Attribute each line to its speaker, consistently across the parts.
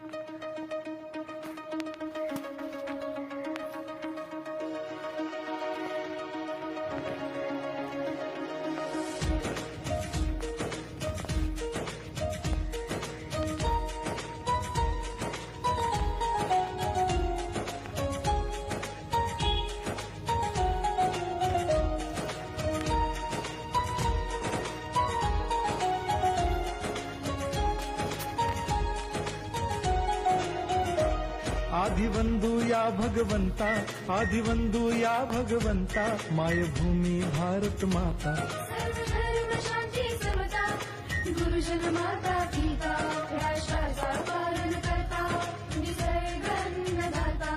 Speaker 1: Thank you. आदिवंदू या भगवंता आदिवंदू या भगवंता मायभूमी भारत माता.
Speaker 2: गुरुजन माता पिता राष्ट्राचा पालन करता निसर्गन्नदाता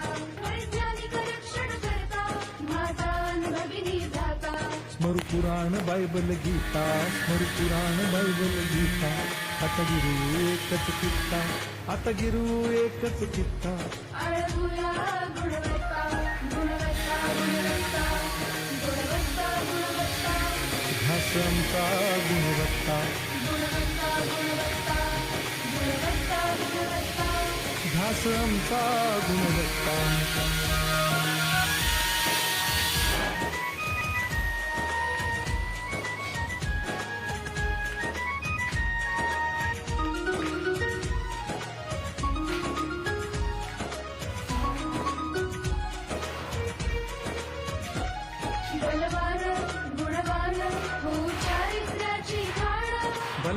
Speaker 2: वैज्ञानिक रक्षण करता माता भगिनी भ्राता.
Speaker 1: स्मरू पुराण बायबल गीता स्मरू पुराण बायबल गीता आता गिरू एकच कित्ता आता गिरू एकच कित्ता
Speaker 2: अळगुया गुणवत्ता गुणवत्ता गुणवत्ता.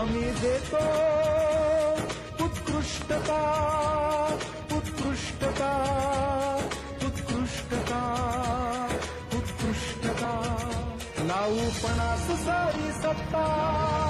Speaker 1: आम्ही देतो उत्कृष्टता उत्कृष्टता उत्कृष्टता उत्कृष्टता। लावू पणास सारी सत्ता।